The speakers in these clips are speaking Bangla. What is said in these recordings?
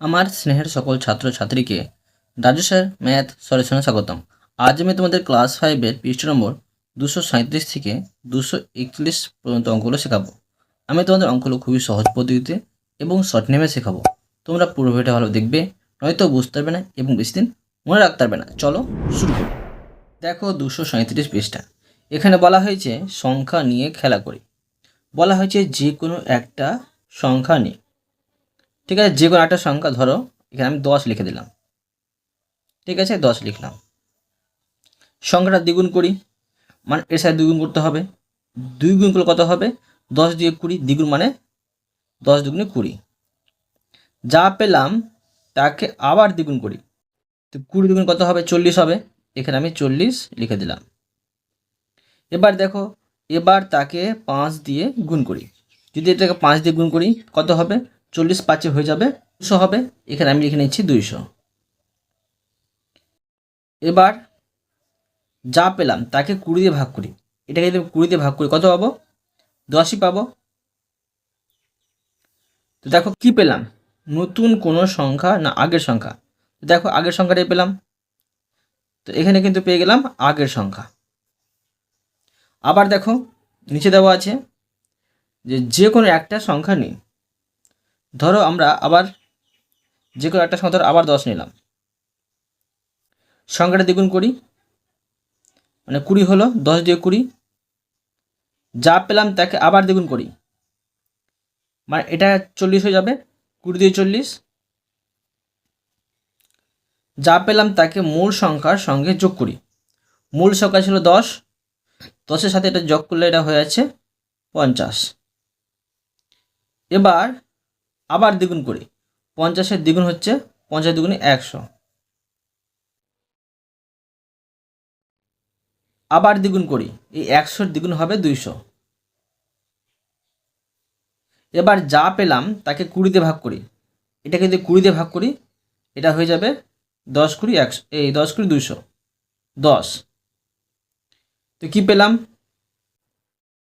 আমার স্নেহের সকল ছাত্রছাত্রীকে রাজু স্যার ম্যাথ সলিউশনে স্বাগতম। আজ আমি তোমাদের ক্লাস ফাইভের পৃষ্ঠ নম্বর দুশো সাঁত্রিশ থেকে দুশো একচল্লিশ পর্যন্ত অঙ্কগুলো শেখাবো। আমি তোমাদের অঙ্কগুলো খুবই সহজ পদ্ধতিতে এবং শর্ট নেমে শেখাবো। তোমরা পুরো ভিডিওটা ভালো দেখবে, নয়তো বুঝতে পারবে না এবং বেশি দিন মনে রাখতে পারবে না। চলো শুরু করি। দেখো দুশো সাঁত্রিশ পৃষ্ঠা। এখানে বলা হয়েছে, সংখ্যা নিয়ে খেলা করি। বলা হয়েছে যে কোনো একটা সংখ্যা নিয়ে। ঠিক আছে যে কোনো একটা সংখ্যা ধরো, এখানে আমি দশ লিখে দিলাম। ঠিক আছে, দশ লিখলাম। সংখ্যাটা দ্বিগুণ করি মানে এর সাথে দ্বিগুণ করতে হবে। দুই গুণ করলে কত হবে? দশ দিয়ে কুড়ি, দ্বিগুণ মানে দশ দুগুণে কুড়ি। যা পেলাম, তাকে আবার দ্বিগুণ করি। তো কুড়ি দ্বিগুণ কত হবে? চল্লিশ হবে। এখানে আমি চল্লিশ লিখে দিলাম। এবার দেখো, এবার তাকে পাঁচ দিয়ে গুণ করি। যদি এটাকে পাঁচ দিয়ে গুণ করি, কত হবে? চল্লিশ পাঁচে হয়ে যাবে দুশো হবে। এখানে আমি লিখে নিচ্ছি দুইশো। এবার যা পেলাম, তাকে কুড়ি দিয়ে ভাগ করি। এটাকে যদি কুড়ি দিয়ে ভাগ করি, কত পাবো? দশই পাবো। তো দেখো কি পেলাম? নতুন কোনো সংখ্যা, না, আগের সংখ্যা। তো দেখো আগের সংখ্যাটাই পেলাম? তো এখানে কিন্তু পেয়ে গেলাম আগের সংখ্যা। আবার দেখো, নিচে দেওয়া আছে যে যে কোনো একটা সংখ্যা নিই ধরো আমরা আবার যে কোনো একটা সংখ্যা ধরো আবার দশ নিলাম। সংখ্যাটা দ্বিগুণ করি মানে কুড়ি হলো, দশ দিয়ে কুড়ি। যা পেলাম তাকে আবার দ্বিগুণ করি। মানে এটা চল্লিশ হয়ে যাবে, কুড়ি দিয়ে চল্লিশ। যা পেলাম তাকে মূল সংখ্যার সঙ্গে যোগ করি। মূল সংখ্যা ছিল দশ, দশের সাথে এটা যোগ করলে এটা হয়ে যাচ্ছে পঞ্চাশ। এবার আবার দ্বিগুণ করি। পঞ্চাশের দ্বিগুণ হচ্ছে, পঞ্চাশ দ্বিগুণে একশো। আবার দ্বিগুণ করি, এই একশোর দ্বিগুণ হবে দুইশো। এবার যা পেলাম তাকে কুড়িতে ভাগ করি। এটাকে যদি কুড়িতে ভাগ করি, এটা হয়ে যাবে দশ কুড়ি একশো, এই দশ কুড়ি দুইশো। দশ। তো কি পেলাম?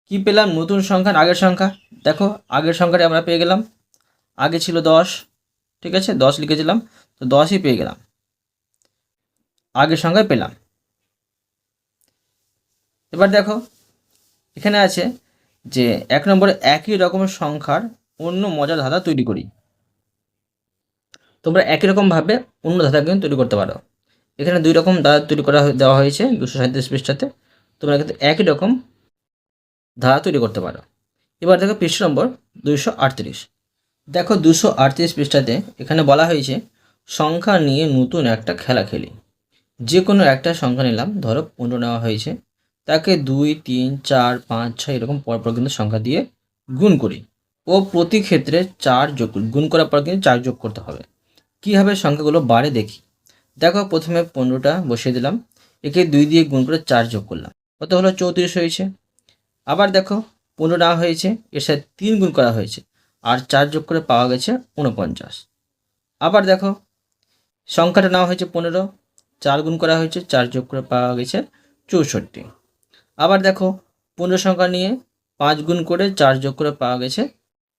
কি পেলাম? নতুন সংখ্যা আগের সংখ্যা। দেখো, আগের সংখ্যাটা আমরা পেয়ে গেলাম। আগে ছিল দশ, ঠিক আছে? দশ লিখেছিলাম, তো দশই পেয়ে গেলাম। আগের সংখ্যায় পেলাম। এবার দেখো, এখানে আছে যে এক নম্বরে একই রকমের সংখ্যার অন্য মজার ধাঁধা তৈরি করি। তোমরা একই রকমভাবে অন্য ধাঁধা কিন্তু তৈরি করতে পারো। এখানে দুই রকম ধাঁধা তৈরি করা দেওয়া হয়েছে দুশো সাঁত্রিশ পৃষ্ঠাতে। তোমরা কিন্তু একই রকম ধারা তৈরি করতে পারো। এবার দেখো পৃষ্ঠ নম্বর দুইশো আটত্রিশ। দেখো দুশো আটত্রিশ পৃষ্ঠাতে এখানে বলা হয়েছে, সংখ্যা নিয়ে নতুন একটা খেলা খেলি। যে কোনো একটা সংখ্যা নিলাম, ধরো পনেরো নেওয়া হয়েছে, তাকে দুই, তিন, চার, পাঁচ, ছয় এরকম পরপর কিন্তু সংখ্যা দিয়ে গুণ করি। ও প্রতি ক্ষেত্রে চার যোগ, গুণ করার পর কিন্তু চার যোগ করতে হবে। কীভাবে সংখ্যাগুলো বাড়ে দেখি। দেখো প্রথমে পনেরোটা বসিয়ে দিলাম, একে দুই দিয়ে গুণ করে চার যোগ করলাম। কত হলো? চৌত্রিশ হয়েছে। আবার দেখো, পনেরো নেওয়া হয়েছে, এর সাথে তিন গুণ করা হয়েছে। আর চার যোগ করে পাওয়া গেছে উনপঞ্চাশ আবার দেখো, সংখ্যাটা নেওয়া হয়েছে পনেরো, চার গুণ করা হয়েছে, চার যোগ করে পাওয়া গেছে চৌষট্টি। আবার দেখো, পনেরো সংখ্যা নিয়ে পাঁচ গুণ করে চার যোগ করে পাওয়া গেছে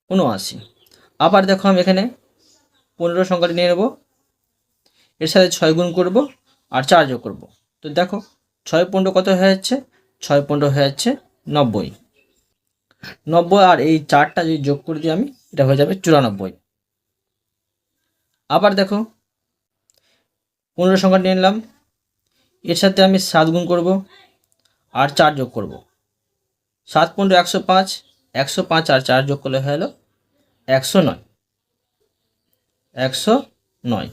উনআশি আবার দেখো আমি এখানে পনেরো সংখ্যাটা নিয়ে নেব, এর সাথে ছয় গুণ করব আর চার যোগ করব। তো দেখো, ছয় পনেরো কত হয়ে যাচ্ছে? ছয় পনেরো হয়ে যাচ্ছে নব্বই। নব্বই আর এই চারটা যদি যোগ করে দিই আমি, এটা হয়ে যাবে চুরানব্বই। আবার দেখো, পনেরো সংখ্যা নিয়ে নিলাম। এর সাথে আমি সাত গুণ করব আর চার যোগ করব। সাত পনেরো একশো পাঁচ একশো পাঁচ আর চার যোগ করলে হয়ে গেলো একশো নয়। একশো নয়।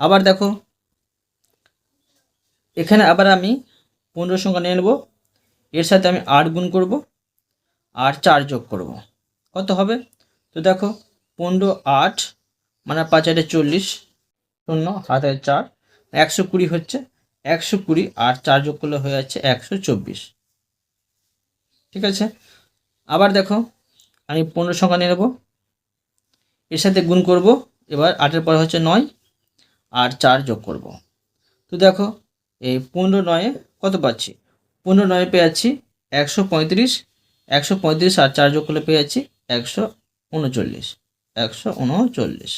আবার দেখো, এখানে আবার আমি পনেরো সংখ্যা নিয়ে নেব। এর সাথে আমি আট গুণ করব। আর চার যোগ করব। কত হবে? তো দেখো, পনেরো আট মানে পাঁচ আটে চল্লিশ, শূন্য হাতে চার, একশো কুড়ি হচ্ছে, একশো কুড়ি আর চার যোগ করলে হয়ে যাচ্ছে একশো চব্বিশ। ঠিক আছে? আবার দেখো, আমি পনেরো সংখ্যা নিয়ে নেব। এর সাথে গুণ করব, এবার আটের পর হচ্ছে নয়, আর চার যোগ করব। তো দেখো, এই পনেরো নয়ে কত পাচ্ছি? পনেরো নয়ে পেয়ে যাচ্ছি একশো পঁয়ত্রিশ একশো পঁয়ত্রিশ আর চার যোগ করলে পেয়ে যাচ্ছি একশো উনচল্লিশ। একশো উনচল্লিশ।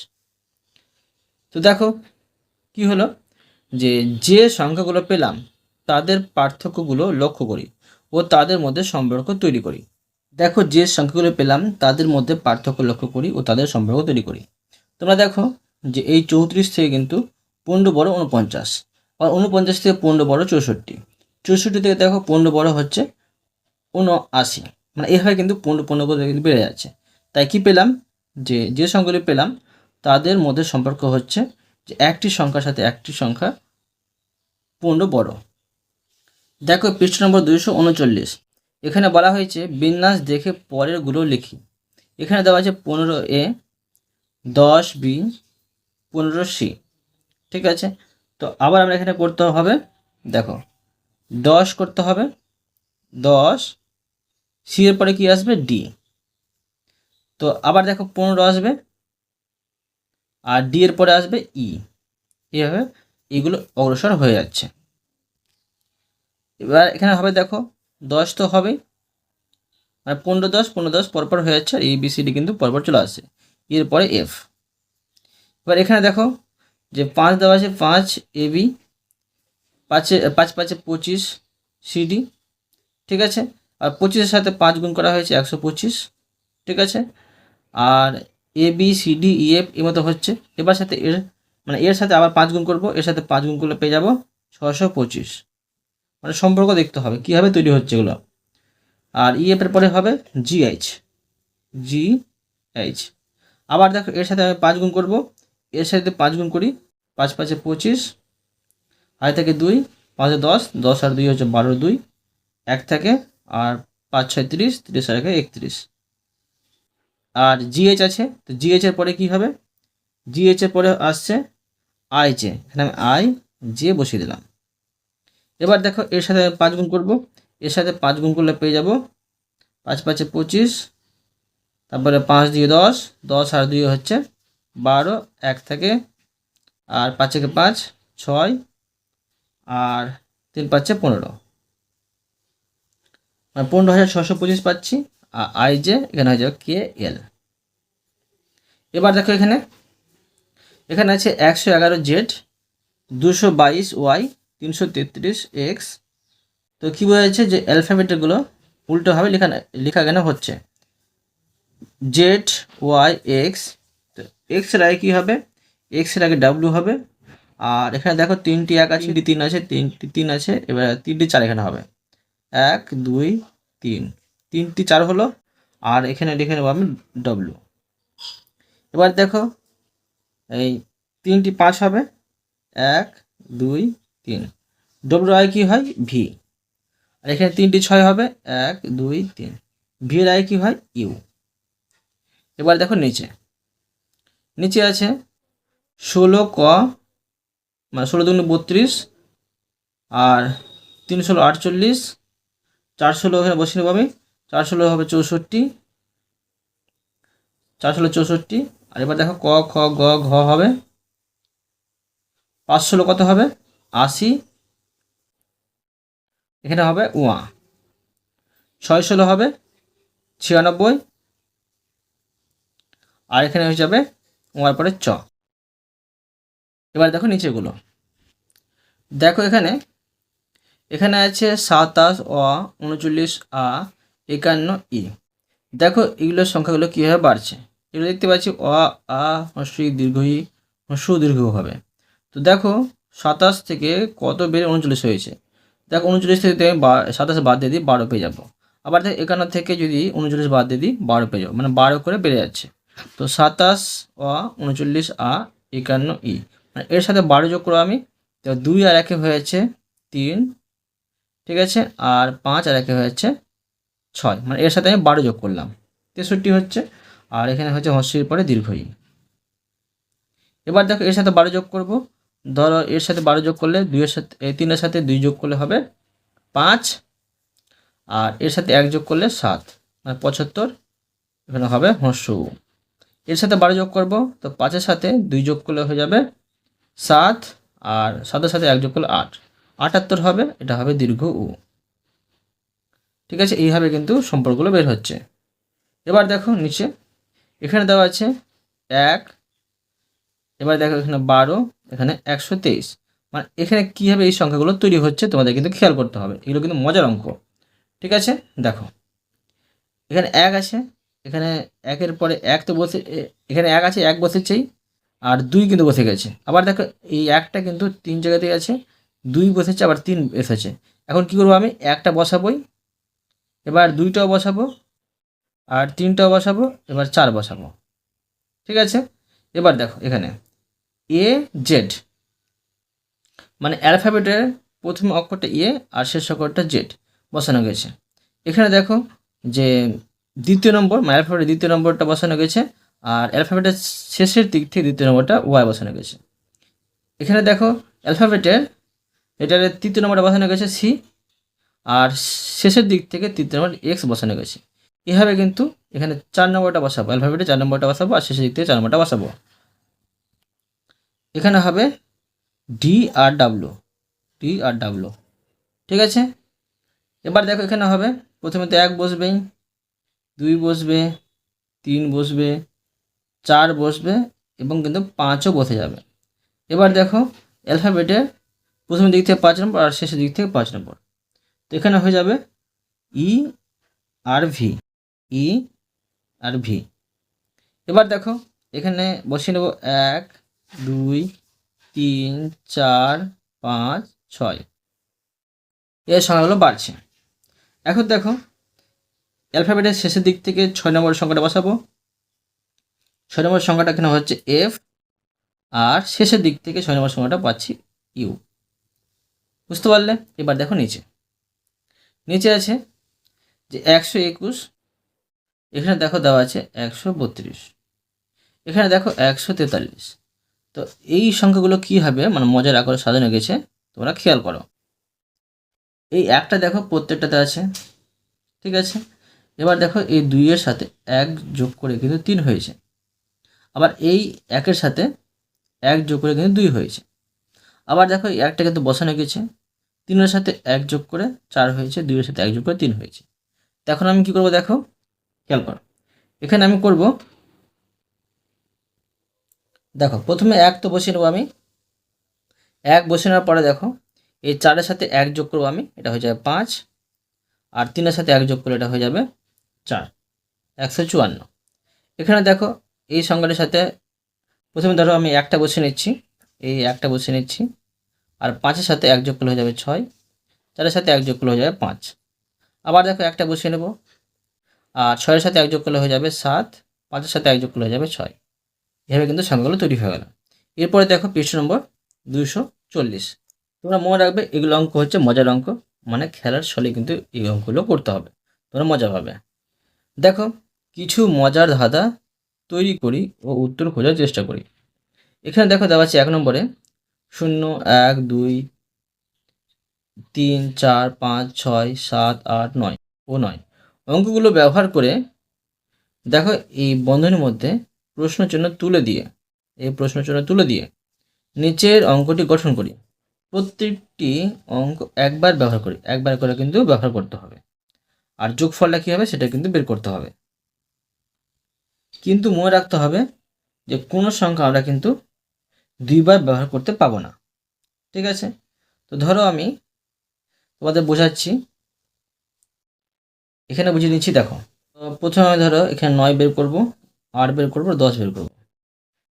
তো দেখো, কি হলো? যে যে সংখ্যাগুলো পেলাম, তাদের পার্থক্যগুলো লক্ষ্য করি ও তাদের মধ্যে সম্পর্ক তৈরি করি। দেখো, যে সংখ্যাগুলো পেলাম, তাদের মধ্যে পার্থক্য লক্ষ্য করি ও তাদের সম্পর্ক তৈরি করি। তোমরা দেখো যে, এই চৌত্রিশ থেকে কিন্তু পনেরো বড় উনপঞ্চাশ আর উনপঞ্চাশ থেকে পনেরো বড় চৌষট্টি। চৌষট্টি থেকে দেখো, পনেরো বড় হচ্ছে উনআশি মানে এভাবে কিন্তু পনেরো পনেরো কিন্তু বেড়ে যাচ্ছে। তাই কি পেলাম? যে যে সংখ্যাগুলি পেলাম, তাদের মধ্যে সম্পর্ক হচ্ছে যে একটি সংখ্যার সাথে একটি সংখ্যা পনেরো বড়। দেখো, পৃষ্ঠ নম্বর দুইশো উনচল্লিশ। এখানে বলা হয়েছে, বিন্যাস দেখে পরেরগুলো লিখি। এখানে দেওয়া আছে পনেরো এ দশ বি পনেরো সি। ঠিক আছে? তো আবার আমরা এখানে করতে হবে, দেখো, দশ করতে হবে, দশ সি এর পরে কি আসবে? ডি তো আবার দেখো পনেরো আসবে আর ডি এর পরে আসবে ই এইভাবে এগুলো অগ্রসর হয়ে যাচ্ছে। এবার এখানে হবে দেখো দশ তো হবেই মানে পনেরো দশ পনেরো দশ পরপর হয়ে যাচ্ছে আর এ বি সি ডি কিন্তু পরপর চলে আসছে। এরপরে এফ এবার এখানে দেখো যে পাঁচ দেওয়া আছে, পাঁচ এ বি পাঁচে, পাঁচ, পাঁচে পঁচিশ সিডি ঠিক আছে? আর পঁচিশের সাথে পাঁচ গুণ করা হয়েছে একশো পঁচিশ, ঠিক আছে? আর A B C D E F এর মতো হচ্ছে। এবার সাথে এর মানে এর সাথে আবার পাঁচ গুণ করব, এর সাথে পাঁচ গুণ করলে পেয়ে যাব ছশো পঁচিশ। মানে সম্পর্ক দেখতে হবে, কীভাবে তৈরি হচ্ছে এগুলো। আর ই এফ এর পরে হবে জিএইচ জি এইচ আবার দেখো, এর সাথে আমি পাঁচ গুণ করব, এর সাথে পাঁচ গুণ করি, পাঁচ পাঁচে পঁচিশ আয় থেকে দুই, পাঁচে দশ দশ আর দুই হচ্ছে বারো দুই, এক থেকে আর পাঁচ, ছয়, তিরিশ তিরিশ আর একে একত্রিশ। আর জিএইচ আছে, তো জিএইচ এর পরে কি হবে? জিএইচ এর পরে আসছে আই জে এখানে আমি আই জে বসিয়ে দিলাম। এবার দেখো, এর সাথে পাঁচ গুণ করব। এর সাথে পাঁচ গুণ করলে পেয়ে যাব পাঁচ, পাঁচে পঁচিশ, তারপরে পাঁচ দিয়ে দশ দশ আর দুই হচ্ছে বারো, এক থেকে, আর পাঁচ থেকে পাঁচ, ছয়, আর তিন পাচ্ছে পনেরো। মানে পনেরো হাজার ছশো পঁচিশ পাচ্ছি, আর আই জে এখানে হয়ে যাবে কে এল এবার দেখো এখানে এখানে আছে একশো এগারো জেড দুশো বাইশ ওয়াই তিনশো তেত্রিশ এক্স তো কী বোঝাচ্ছে যে অ্যালফাবেটগুলো উল্টোভাবে লেখা লেখা কেন হচ্ছে? জেড ওয়াই এক্স তো এক্সের আগে কী হবে? এক্সের আগে ডাব্লিউ হবে। আর এখানে দেখো তিনটি এক আছে, তিনটি তিন আছে, তিনটি তিন আছে, এবার তিনটি চার এখানে হবে। এক, দুই, তিন। তিনটি চার হলো, আর এখানে লিখে নেব আমি ডব্লু এবার দেখো, এই তিনটি পাঁচ হবে, এক, দুই, তিন। ডব্লু আই কী হয়? ভি আর এখানে তিনটি ছয় হবে, এক, দুই, তিন। ভি আই কী হয়? ইউ এবার দেখো নিচে। নিচে আছে ষোলো ক মানে ষোলো দুগুণ বত্রিশ, আর তিন ষোলো আটচল্লিশ চার ষোলো এখানে বসিয়ে নেব আমি। চার ষোলো হবে চৌষট্টি। চার ষোলো চৌষট্টি। আর এবার দেখো ক, খ, গ, ঘ হবে। পাঁচশো ষোলো কত হবে? আশি। এখানে হবে উয়া। ছয় ষোলো হবে ছিয়ানব্বই। আর এখানে হয়ে যাবে উয়ার পরে চ। এবার দেখো নিচেগুলো। দেখো এখানে এখানে আছে সাতাশ অ, উনচল্লিশ আ, একান্ন ই। দেখো এগুলোর সংখ্যাগুলো কীভাবে বাড়ছে? এগুলো দেখতে পাচ্ছি অ, আ হস্যই দীর্ঘই হস্য দীর্ঘ হবে। তো দেখো সাতাশ থেকে কত বেড়ে উনচল্লিশ হয়েছে? দেখো উনচল্লিশ থেকে আমি সাতাশ বাদ দিয়ে দিই বারো পেয়ে যাব। আবার দেখ একান্ন থেকে যদি উনচল্লিশ বাদ দিয়ে দিই বারো পেয়ে যাব মানে বারো করে বেড়ে যাচ্ছে। তো সাতাশ অ, উনচল্লিশ আ, একান্ন ই। মানে এর সাথে বারো যোগ করব আমি তো দুই আর একে হয়েছে তিন ঠিক আছে? আর পাঁচ আর একে হয়েছে ছয়। মানে এর সাথে আমি বারো যোগ করলাম। তেষট্টি হচ্ছে। আর এখানে হচ্ছে হস্যির পরে দীর্ঘই। এবার দেখো, এর সাথে বারো যোগ করব। ধরো, এর সাথে বারো যোগ করলে দুইয়ের সাথে, এই তিনের সাথে দুই যোগ করলে হবে পাঁচ। আর এর সাথে এক যোগ করলে সাত। মানে পঁচাত্তর। এখানে হবে হস্য। এর সাথে বারো যোগ করব, তো পাঁচের সাথে দুই যোগ করলে হয়ে যাবে সাত। আর সাতের সাথে এক যোগ করলে আট। আটাত্তর হবে, এটা হবে দীর্ঘ উ। ঠিক আছে, এইভাবে কিন্তু সম্পর্কগুলো বের হচ্ছে। এবার দেখো নিচে, এখানে দেওয়া আছে এক, এবার দেখো এখানে বারো, এখানে একশো তেইশ। মানে এখানে কীভাবে এই সংখ্যাগুলো তৈরি হচ্ছে তোমাদের কিন্তু খেয়াল করতে হবে, এগুলো কিন্তু মজার অঙ্ক। ঠিক আছে, দেখো, এখানে এক আছে, এখানে একের পরে এক তো বসে এখানে এক আছে, এক বসেছেই, আর দুই কিন্তু বসে গেছে। আবার দেখো এই একটা কিন্তু তিন জায়গাতেই আছে দুই বসেছে, আবার তিন এসেছে। এখন কি করব আমি? একটা বসাবোই এবার দুইটাও বসাবো, আর তিনটাও বসাবো, এবার চার বসাবো। ঠিক আছে? এবার দেখো, এখানে। A, Z. মানে অ্যালফাবেটের প্রথম অক্ষরটা এ, আর শেষ অক্ষরটা জেড। বসানো গেছে। এখানে দেখো যে দ্বিতীয় নম্বর মানে অ্যালফাবেটের দ্বিতীয় নম্বরটা বসানো গেছে, আর অ্যালফাবেটের শেষের দিক থেকে দ্বিতীয় নম্বরটা ওয়াই বসানো গেছে। এখানে দেখো, অ্যালফাবেটের এটার তৃতীয় নম্বরটা বসানো গেছে সি, আর শেষের দিক থেকে তৃতীয় নম্বর এক্স বসানো গেছে। এভাবে কিন্তু এখানে চার নম্বরটা বসাবো অ্যালফাবেটে চার নম্বরটা বসাবো, আর শেষের দিক থেকে চার নম্বরটা বসাবো। এখানে হবে D R W D R W ঠিক আছে? এবার দেখো এখানে হবে, প্রথমে তো এক বসবেই দুই বসবে, তিন বসবে, চার বসবে, এবং কিন্তু পাঁচও বসে যাবে। এবার দেখো অ্যালফাবেটের প্রথম দিক থেকে পাঁচ নম্বর আর শেষের দিক থেকে পাঁচ নম্বর। তো এখানে হয়ে যাবে ই আর ভি ই আর ভি এবার দেখো, এখানে বসিয়ে নেব এক, দুই, তিন, চার, পাঁচ, ছয়। এর সংখ্যাগুলো বাড়ছে। এখন দেখো, অ্যালফাবেটের শেষের দিক থেকে ছয় নম্বর সংখ্যাটা বসাবো। ছয় নম্বর সংখ্যাটা এখানে হচ্ছে এফ আর শেষের দিক থেকে ছয় নম্বর সংখ্যাটা পাচ্ছি ইউ বুঝতে পারলে? এবার দেখো নিচে। নিচে আছে যে একশো একুশ, এখানে দেখো দেওয়া আছে একশো বত্রিশ, এখানে দেখো একশো তেতাল্লিশ। তো এই সংখ্যাগুলো কী হবে? মানে মজার আকারে সাজানো গেছে, তোমরা খেয়াল করো। এই একটা দেখো প্রত্যেকটাতে আছে, ঠিক আছে? এবার দেখো এই দুইয়ের সাথে এক যোগ করে কিন্তু তিন হয়েছে। আবার এই একের সাথে এক যোগ করে কিন্তু দুই হয়েছে। আবার দেখো একটা কিন্তু বসানো গেছে। তিনের সাথে এক যোগ করে চার হয়েছে, দুইয়ের সাথে এক যোগ করে তিন হয়েছে। এখন আমি কি করব দেখো? খেয়াল করো। এখানে আমি করব, দেখো প্রথমে এক তো বসিয়ে নেব আমি। এক বসিয়ে নেওয়ার পরে দেখো, এই চারের সাথে এক যোগ করব আমি, এটা হয়ে যাবে পাঁচ। আর তিনের সাথে এক যোগ করলে এটা হয়ে যাবে চার, একশো চুয়ান্ন। এখানে দেখো এই সংখ্যাটির সাথে প্রথমে ধরো আমি একটা বসে নিচ্ছি। এই একটা বসে নিচ্ছি। আর পাঁচের সাথে এক যোগ করলে হয়ে যাবে ছয়। চারের সাথে এক যোগ করলে হয়ে যাবে পাঁচ। আবার দেখো একটা বসিয়ে নেব। আর ছয়ের সাথে এক যোগ করলে হয়ে যাবে সাত। পাঁচের সাথে এক যোগ করলে হয়ে যাবে ছয়। এভাবে কিন্তু সংখ্যাগুলো তৈরি হয়ে গেল। এরপরে দেখো পৃষ্ঠ নম্বর দুশো চল্লিশ। তোমরা মনে রাখবে এগুলো অঙ্ক হচ্ছে মজার অঙ্ক। মানে খেলার ছলে কিন্তু এই অঙ্কগুলো করতে হবে। তোমরা মজা পাবে। দেখো, কিছু মজার ধাঁধা তৈরি করি ও উত্তর খোঁজার চেষ্টা করি। এখানে দেখো দেওয়া আছে এক নম্বরে শূন্য, এক, দুই, তিন, চার, পাঁচ, ছয়, সাত, আট, নয় ও নয়। অঙ্কগুলো ব্যবহার করে দেখো এই বন্ধনীর মধ্যে প্রশ্নচিহ্ন তুলে দিয়ে, এই প্রশ্নচিহ্ন তুলে দিয়ে নিচের অঙ্কটি গঠন করি। প্রত্যেকটি অঙ্ক একবার ব্যবহার করি, একবার করে কিন্তু ব্যবহার করতে হবে। আর যোগফলটা কী হবে সেটা কিন্তু বের করতে হবে। কিন্তু মনে রাখতে হবে যে কোনো সংখ্যা আমরা কিন্তু দুইবার ব্যবহার করতে পাবো না। ঠিক আছে? তো ধরো আমি তোমাদের বোঝাচ্ছি। এখানে বুঝিয়ে নিচ্ছি, দেখো। প্রথমে ধরো এখানে নয় বের করব, আট বের করব, দশ বের করব।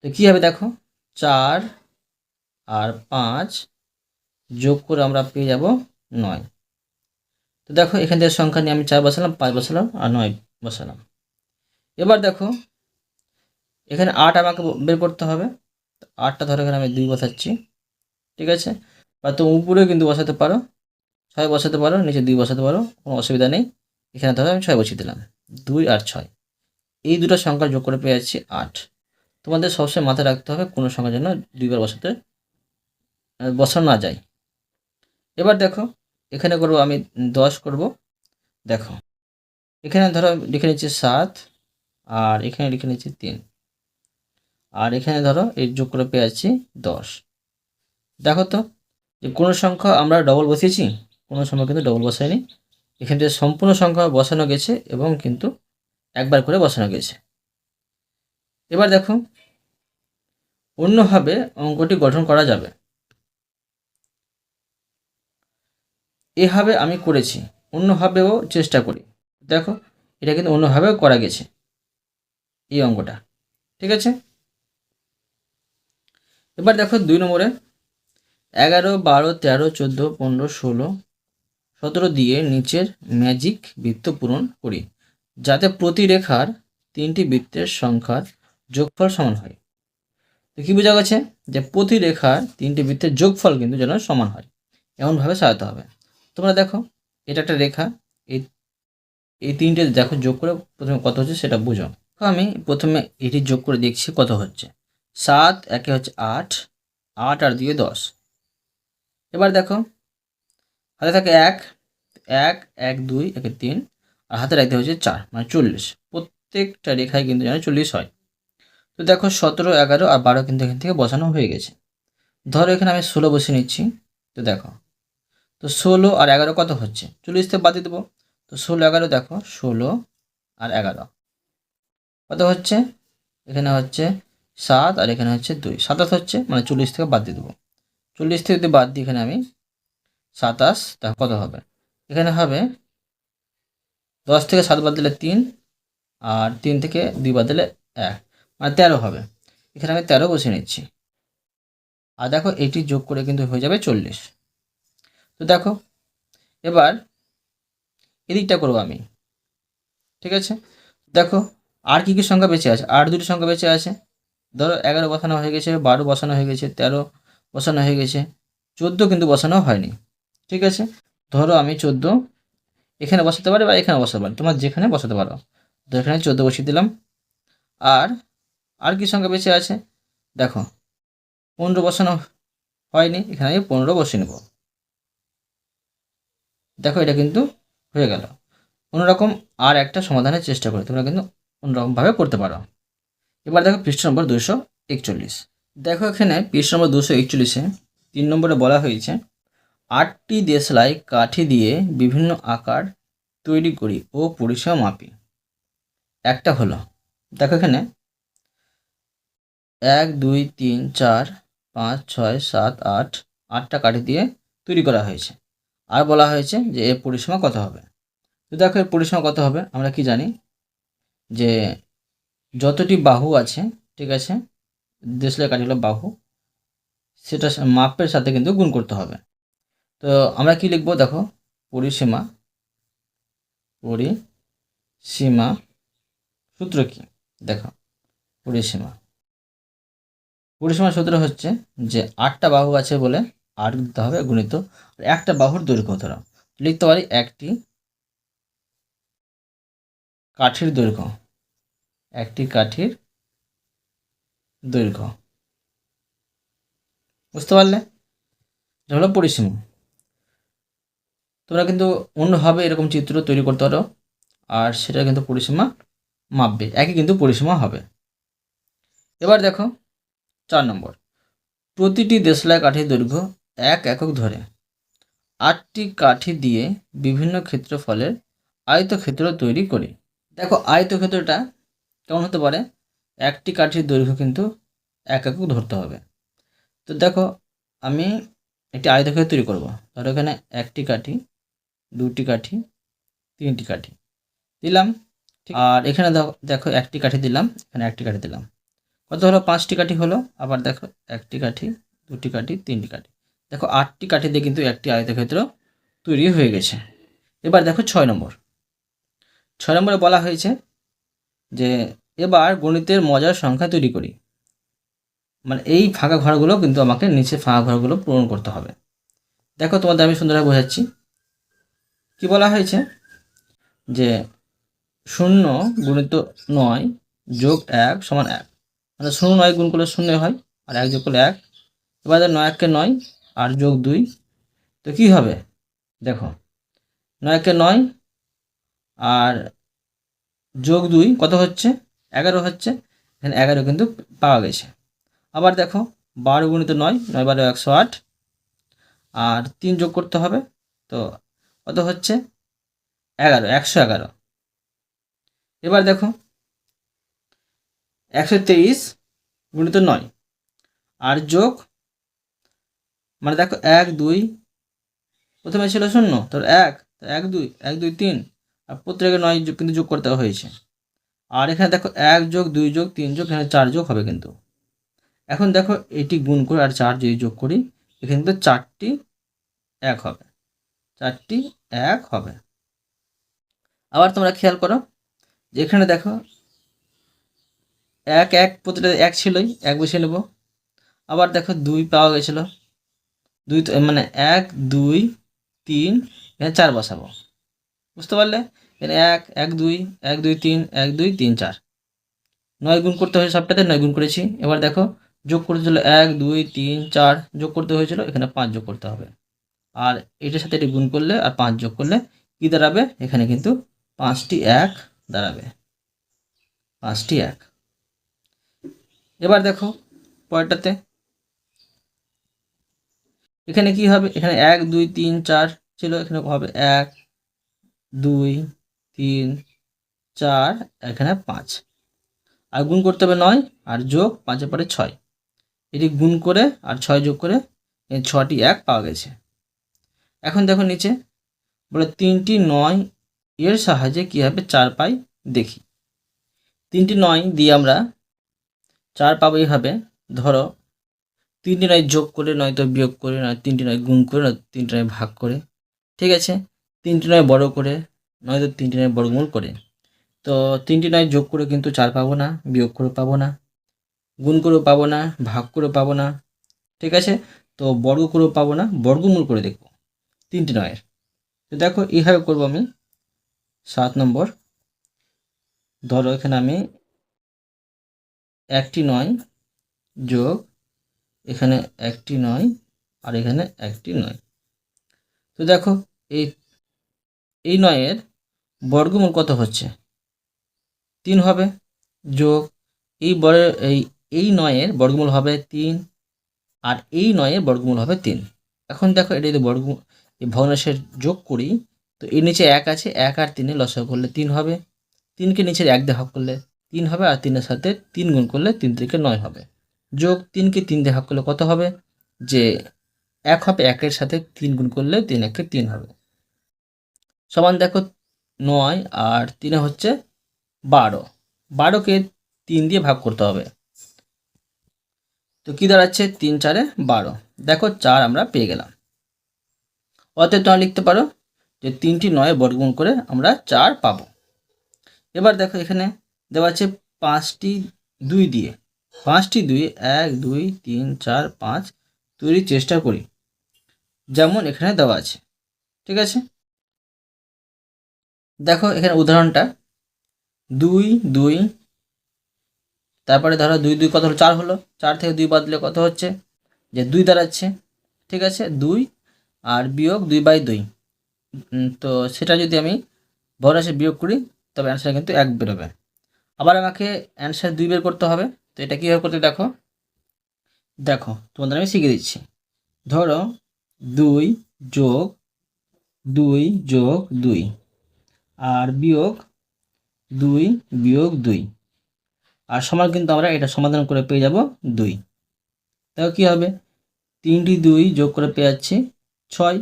তো কী হবে দেখো? চার আর পাঁচ যোগ করে আমরা পেয়ে যাব নয়। তো দেখো, এখান থেকে সংখ্যা নিয়ে আমি চার বসালাম, পাঁচ বসালাম আর নয় বসালাম। এবার দেখো, এখানে আট আমাকে বের করতে হবে। আটটা ধরো এখানে আমি দুই বসাচ্ছি, ঠিক আছে? বা তো উপরেও কিন্তু বসাতে পারো, ছয় বসাতে পারো, নিচে দুই বসাতে পারো, কোনো অসুবিধা নেই। এখানে ধরো আমি ছয় বসিয়ে দিলাম, দুই আর ছয়। এই দুটো সংখ্যা যোগ করে পেয়ে যাচ্ছি আট। তোমাদের সবসময় মাথায় রাখতে হবে, কোনো সংখ্যার জন্য দুইবার বসাতে বসানো না যায়। এবার দেখো, এখানে করব আমি দশ করব, দেখো। এখানে ধরো লিখে নিচ্ছি সাত, আর এখানে লিখে নিচ্ছি তিন। আর এখানে ধরো এই যোগ করে পেয়ে যাচ্ছি দশ। দেখো তো যে কোনো সংখ্যা আমরা ডবল বসিয়েছি, কোনো সংখ্যা কিন্তু ডবল বসাইনি এখান থেকে সম্পূর্ণ সংখ্যা বসানো গেছে এবং কিন্তু একবার করে বসানো গেছে। এবার দেখো, অন্যভাবে অঙ্কটি গঠন করা যাবে। এভাবে আমি করেছি, অন্যভাবেও চেষ্টা করি। দেখো, এটা কিন্তু অন্যভাবেও করা গেছে এই অঙ্কটা। ঠিক আছে? এবার দেখো দুই নম্বরে। এগারো, বারো, তেরো, চোদ্দ, পনেরো, ষোলো, সতেরো দিয়ে নিচের ম্যাজিক বৃত্ত পূরণ করি, যাতে প্রতি রেখার তিনটি বৃত্তের সংখ্যার যোগফল সমান হয়। তো কী বোঝা গেছে? যে প্রতি রেখার তিনটি বৃত্তের যোগফল কিন্তু যেন সমান হয়। এমনভাবে সাজাতে হবে। তোমরা দেখো, এটা একটা রেখা, এই এই তিনটে দেখো যোগ করে প্রথমে কত হচ্ছে সেটা বুঝো আমি প্রথমে এটি যোগ করে দেখছি কত হচ্ছে। সাত, একে হচ্ছে আট আট আর দিয়ে দশ। এবার দেখো, হাতে থাকে এক এক এক, দুই, একে তিন, আর হাতে রাখতে হচ্ছে চার মানে চল্লিশ। প্রত্যেকটা রেখায় কিন্তু যেন চল্লিশ হয়। তো দেখো সতেরো, এগারো আর বারো কিন্তু এখান থেকে বসানো হয়ে গেছে। ধরো এখানে আমি ষোলো বসে নিচ্ছি, তো দেখো, তো ষোলো আর এগারো কত হচ্ছে? চল্লিশ থেকে বাদ দেবো। তো ষোলো, এগারো দেখো, ষোলো আর এগারো। কত হচ্ছে? এখানে হচ্ছে সাত আর এখানে হচ্ছে দুই। সাতাশ হচ্ছে মানে চল্লিশ থেকে বাদ দিয়ে দেবো। চল্লিশ থেকে যদি বাদ দিই এখানে আমি, সাতাশ তা কত হবে? এখানে হবে দশ থেকে সাত বাদ দিলে তিন আর তিন থেকে দুই বাদ দিলে এক। মানে তেরো হবে। এখানে আমি তেরো বসে নিচ্ছি। আর দেখো এটি যোগ করে কিন্তু হয়ে যাবে চল্লিশ। তো দেখো, এবার এদিকটা করব আমি। ঠিক আছে? দেখো, আর কী কী সংখ্যা বেঁচে আছে? আর দুটি সংখ্যা বেঁচে আছে। ধরো এগারো বসানো হয়ে গেছে, বারো বসানো হয়ে গেছে, তেরো বসানো হয়ে গেছে, চোদ্দ কিন্তু বসানো হয়নি, ঠিক আছে? ধরো আমি চোদ্দ এখানে বসাতে পারি বা এখানে বসাতে পারি, তোমার যেখানে বসাতে পারো। তো এখানে চোদ্দ বসিয়ে দিলাম। আর আর কি সংখ্যা বেঁচে আছে? দেখো, পনেরো বসানো হয়নি, এখানে আমি পনেরো বসিয়ে নেব। দেখো এটা কিন্তু হয়ে গেল। অন্যরকম আর একটা সমাধানের চেষ্টা করে তোমরা কিন্তু অন্যরকমভাবে করতে পারো। এবার দেখো পৃষ্ঠ নম্বর দুশো একচল্লিশ। দেখো এখানে পৃষ্ঠ নম্বর দুশো একচল্লিশে তিন নম্বরে বলা হয়েছে, আটটি দেশলাই কাঠি দিয়ে বিভিন্ন আকার তৈরি করি ও পরিসীমা মাপি। একটা হলো, দেখো এখানে, এক, দুই, তিন, চার, পাঁচ, ছয়, সাত, আট, আটটা কাঠি দিয়ে তৈরি করা হয়েছে। আর বলা হয়েছে যে এর পরিসীমা কত হবে? তো দেখো এর পরিসীমা কত হবে? আমরা কি জানি? যে যতটি বাহু আছে, ঠিক আছে দেশলাই কাঠি হলো বাহু, সেটা মাপের সাথে কিন্তু গুণ করতে হবে। তো আমরা কি লিখব? দেখো, পরিসীমা পরিসীমা সূত্র কি? দেখো, পরিসীমা। পরিসীমা সূত্র হচ্ছে যে আটটা বাহু আছে বলে আট দিতে হবে গুণিত একটা বাহুর দৈর্ঘ্য ধরো। লিখতে পারি একটি কাঠির দৈর্ঘ্য। একটি কাঠির দৈর্ঘ্য। বুঝতে পারলে? এটা হলো পরিসীমা। তোমরা কিন্তু অন্যভাবে এরকম চিত্র তৈরি করতে পারো, আর সেটা কিন্তু পরিসীমা মাপবে। একই কিন্তু পরিসীমা হবে। এবার দেখো, চার নম্বর। প্রতিটি দেশলাই কাঠির দৈর্ঘ্য এক একক ধরে। আটটি কাঠি দিয়ে বিভিন্ন ক্ষেত্রফলের আয়তক্ষেত্র তৈরি করি। দেখো আয়তক্ষেত্রটা কেমন হতে পারে একটি কাঠির দৈর্ঘ্য কিন্তু এক একক ধরতে হবে। তো দেখো আমি একটি আয়তক্ষেত্র তৈরি করব। ধরো এখানে একটি কাঠি দুটি কাঠি তিনটি কাঠি দিলাম। আর এখানে দেখো একটি কাঠি দিলাম এখানে একটি কাঠি দিলাম। কত হলো? পাঁচটি কাঠি হলো। আবার দেখো একটি কাঠি দুটি কাঠি তিনটি কাঠি। দেখো আটটি কাঠি দিয়ে কিন্তু একটি আয়তক্ষেত্র তৈরি হয়ে গেছে। এবার দেখো ছয় নম্বর। ছয় নম্বরে বলা হয়েছে যে এবার গণিতের মজার সংখ্যা তৈরি করি। মানে এই ফাঁকা ঘরগুলো কিন্তু আমাকে নিচে ফাঁকা ঘরগুলো পূরণ করতে হবে। দেখো তোমাদের আমি সুন্দরভাবে বোঝাচ্ছি। কি বলা হয়েছে? যে শূন্য গুণিত নয় যোগ এক সমান এক। মানে শূন্য নয় গুণ করলে শূন্য হয় আর এক যোগ করলে এক। এবার নয় এককে নয় আর যোগ দুই। তো কী হবে? দেখো নয়কে নয় আর যোগ দুই, কত হচ্ছে? এগারো হচ্ছে। এখানে এগারো কিন্তু পাওয়া গেছে। আবার দেখো, বারো গুণিত নয় নয় বারো একশো আট। আর তিন যোগ করতে হবে, তো কত হচ্ছে? এগারো, একশো এগারো। এবার দেখো, একশো তেইশ গুণিত নয়। আর যোগ মানে দেখো, এক, দুই, প্রথমে ছিল শূন্য তোর এক এক, দুই এক, দুই, তিন। প্রত্যেকে নয় কিন্তু যোগ করতে হয়েছে। আর এখানে দেখো এক যোগ, দুই যোগ, তিন যোগ, এখানে চার যোগ হবে কিন্তু। এখন দেখো এটি গুণ করে আর চার যদি যোগ করি, এখানে কিন্তু চারটি এক হবে। চারটি এক হবে। আবার তোমরা খেয়াল করো যে এখানে দেখো এক এক প্রতিটা এক ছিলই, এক বসিয়ে নেব। আবার দেখো দুই পাওয়া গেছিল। দুই মানে এক, দুই, তিন, এখানে চার বসাবো। বুঝতে পারলে? এখানে এক এক, দুই এক, দুই, তিন, এক, দুই, তিন, চার। নয় গুণ করতে হয়েছে সবটাতে, নয় গুণ করেছি। এবার দেখো, যোগ করতে ছিল এক, দুই, তিন, চার, যোগ করতে হয়েছিল, এখানে পাঁচ যোগ করতে হবে। আর এটার সাথে এটি গুণ করলে আর পাঁচ যোগ করলে কী দাঁড়াবে? এখানে কিন্তু পাঁচটি এক দাঁড়াবে। পাঁচটি এক। এবার দেখো, পরেরটাতে। এখানে কি হবে? এখানে এক, দুই, তিন, চার ছিল, এখানে হবে এক দুই, তিন, চার, এখানে পাঁচ। আর গুণ করতে হবে নয় আর যোগ পাঁচের পরে ছয়। এটি গুণ করে আর ছয় যোগ করে ছটি এক পাওয়া গেছে। এখন দেখো নিচে, বলে তিনটি নয় এর সাহায্যে কী হবে চার পাই দেখি। তিনটি নয় দিয়ে আমরা চার পাবো এইভাবে, ধরো তিনটি নয় যোগ করে নয়তো বিয়োগ করে নয়, তিনটি নয় গুণ করে নয়, তিনটি নয় ভাগ করে। ঠিক আছে? তিনটি নয় বড় করে, নয়তো তিনটি নয় বড়মূল করে। তো তিনটি নয় যোগ করে কিন্তু চার পাবো না, বিয়োগ করে পাবো না, গুণ করেও পাবো না, ভাগ করে পাবো না, ঠিক আছে? তো বর্গ করেও পাবো না, বর্গমূল করে দেখব, তিনটি নয়ের। তো দেখো এইভাবে করব আমি, সাত নম্বর। ধরো এখানে আমি একটি নয় যোগ, এখানে একটি নয় আর এখানে একটি নয়। তো দেখো এই এই নয়ের বর্গমূল কত হচ্ছে? তিন হবে যোগ এই বড় এই এই নয়ের বর্গমূল হবে তিন আর এই নয়ের বর্গমূল হবে তিন। এখন দেখো এটা যদি বর্গ এই ভগ্নাংশের যোগ করি, তো এর নিচে এক আছে, এক আর তিনে লসাগু করলে তিন হবে। তিনকে নিচের এক ভাগ করলে তিন হবে আর তিনের সাথে তিন গুণ করলে তিন থেকে নয় হবে। যোগ তিনকে তিন ভাগ করলে কত হবে? যে এক হবে, একের সাথে তিন গুণ করলে তিন, একে তিন হবে। সমান দেখো নয় আর তিনে হচ্ছে বারো। বারোকে তিন দিয়ে ভাগ করতে হবে। তো কি দাঁড়াচ্ছে? তিন চারে বারো। দেখো চার আমরা পেয়ে গেলাম। অতএব তোমরা লিখতে পারো যে তিনটি নয় বর্গমূল করে আমরা চার পাবো। এবার দেখো এখানে দেওয়া আছে পাঁচটি দুই দিয়ে। পাঁচটি দুই, এক, দুই, তিন, চার, পাঁচ, তৈরির চেষ্টা করি। যেমন এখানে দেওয়া আছে। ঠিক আছে? দেখো এখানে উদাহরণটা। দুই দুই, তারপরে ধরো দুই দুই কত হলো? চার হলো। চার থেকে দুই বাদ দিলে কত হচ্ছে? যে দুই দাঁড়াচ্ছে। ঠিক আছে? দুই আর বিয়োগ দুই বাই দুই। তো সেটা যদি আমি ভগ্নাংশে বিয়োগ করি, তবে অ্যান্সার কিন্তু এক বেরোবে। আবার আমাকে অ্যান্সার দুই বের করতে হবে। তো এটা কীভাবে করতে দেখো? দেখো, তোমাদের আমি শিখিয়ে দিচ্ছি। ধরো দুই যোগ দুই যোগ দুই। আর বিয়োগ দুই বিয়োগ দুই। আর সমান কিন্তু আমরা এটা সমাধান করে পেয়ে যাব দুই। তাও কী হবে? তিনটি দুই যোগ করে পেয়ে যাচ্ছি ছয়।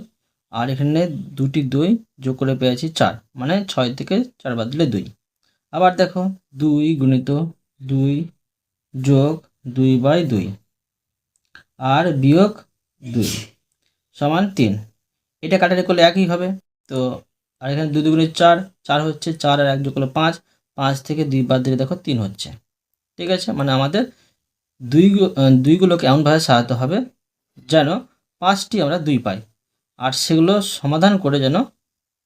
আর এখানে দুটি দুই যোগ করে পেয়ে যাচ্ছি চার। মানে ছয় থেকে চার বাদ দিলে দুই। আবার দেখো, দুই গুণিত দুই যোগ দুই বাই দুই। আর বিয়োগ দুই সমান তিন। এটা কাটারি করলে একই হবে। তো আর এখানে দুই দুগুণে চার চার হচ্ছে চার আর এক যোগ করলে পাঁচ পাঁচ থেকে দুই বাদ দিলে দেখো তিন হচ্ছে। ঠিক আছে? মানে আমাদের দুই দুইগুলোকে এমনভাবে সাজাতে হবে যেন পাঁচটি আমরা দুই পাই। আর সেগুলো সমাধান করে যেন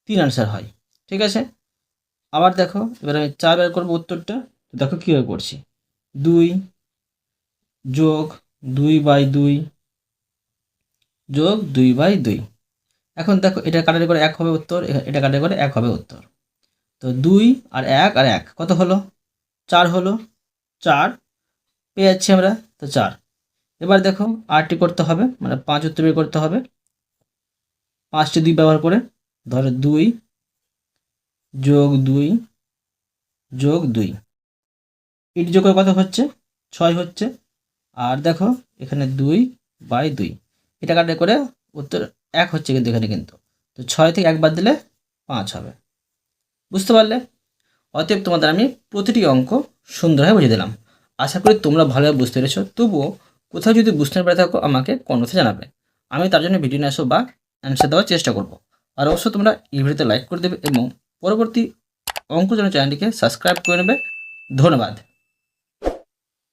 তিন আনসার হয়। ঠিক আছে? আবার দেখো, এবার আমি চার বের করব উত্তরটা। দেখো কীভাবে করছি। দুই যোগ দুই বাই দুই যোগ দুই বাই দুই। এখন দেখো, এটা কাটারি করে এক হবে উত্তর এটা কাটারি করে এক হবে উত্তর। তো দুই আর এক আর এক, কত হলো? চার হলো, চার। পেয়ে যাচ্ছি আমরা, তো চার। এবার দেখো আটটি করতে হবে মানে পাঁচ উত্তর বের করতে হবে। পাঁচটি দুই ব্যবহার করে, ধরো দুই যোগ দুই যোগ দুই। এটি যোগ করে কত হচ্ছে? ছয় হচ্ছে। আর দেখো, এখানে দুই বাই দুই। এটা কাটে করে উত্তর এক হচ্ছে কিন্তু এখানে কিন্তু। তো ছয় থেকে এক বাদ দিলে পাঁচ হবে। বুঝতে পারলে? অতএব তোমাদের আমি প্রতিটি অঙ্ক সুন্দরভাবে বুঝিয়ে দিলাম। আশা করি তোমরা ভালোভাবে বুঝতে পেরেছ। তবুও কোথাও যদি বুঝতে না পেরে থাকো, আমাকে কমেন্টে জানাবে। আমি তার জন্য ভিডিও নিয়ে আসব বা অ্যান্সার দেওয়ার চেষ্টা করব। আর অবশ্যই তোমরা এই ভিডিওতে লাইক করে দেবে এবং পরবর্তী অঙ্ক জন্য চ্যানেলটিকে সাবস্ক্রাইব করে নেবে। ধন্যবাদ।